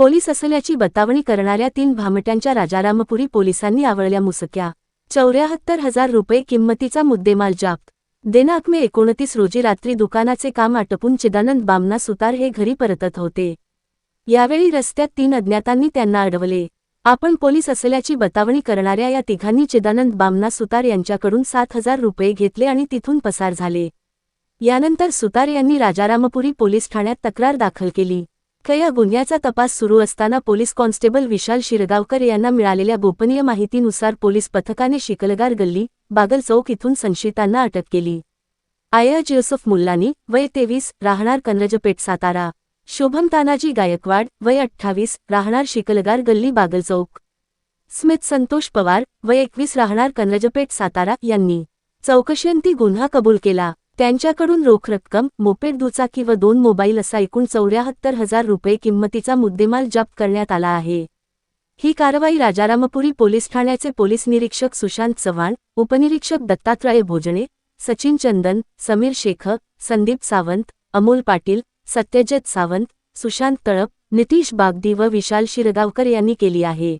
Police असल्याची बतावणी करणाऱ्या तीन भामट्यांच्या राजारामपुरी पोलिसांनी आवळल्या मुसक्या. चौऱ्याहत्तर हजार रुपये किंमतीचा मुद्देमाल जाप्त. देनाक मे एकोणतीस रोजी रात्री दुकानाचे काम आटपून चिदानंद बामना सुतार हे घरी परतत होते. यावेळी रस्त्यात तीन अज्ञातांनी त्यांना अडवले. आपण पोलीस असल्याची बतावणी करणाऱ्या या तिघांनी चिदानंद बामना सुतार यांच्याकडून सात हजार रुपये घेतले आणि तिथून पसार झाले. यानंतर सुतार यांनी राजारामपुरी पोलीस ठाण्यात तक्रार दाखल केली. या गुन्ह्याचा तपास सुरू असताना पोलीस कॉन्स्टेबल विशाल शिरगावकर यांना मिळालेल्या गोपनीय माहितीनुसार पोलीस पथकाने शिकलगार गल्ली बागल चौक इथून संशयितांना अटक केली. आयज युसुफ मुल्लानी वय तेवीस राहणार कनरजपेठ सातारा. शुभम तानाजी गायकवाड वय अठ्ठावीस राहणार शिकलगार गल्ली बागल चौक. स्मित संतोष पवार वय एकवीस राहणार कनरजपेठ सातारा यांनी चौकशींती गुन्हा कबूल केला. त्यांच्याकडून रोख रक्कम मोपेड दुचाकी व दोन मोबाईल असा एकूण चौऱ्याहत्तर हजार रुपये किंमतीचा मुद्देमाल जप्त करण्यात आला आहे. ही कारवाई राजारामपुरी पोलीस ठाण्याचे पोलीस निरीक्षक सुशांत चव्हाण उपनिरीक्षक दत्तात्रय भोजने सचिन चंदन समीर शेख संदीप सावंत अमोल पाटील सत्यजित सावंत सुशांत तळप नितीश बागदी व विशाल शिरगावकर यांनी केली आहे.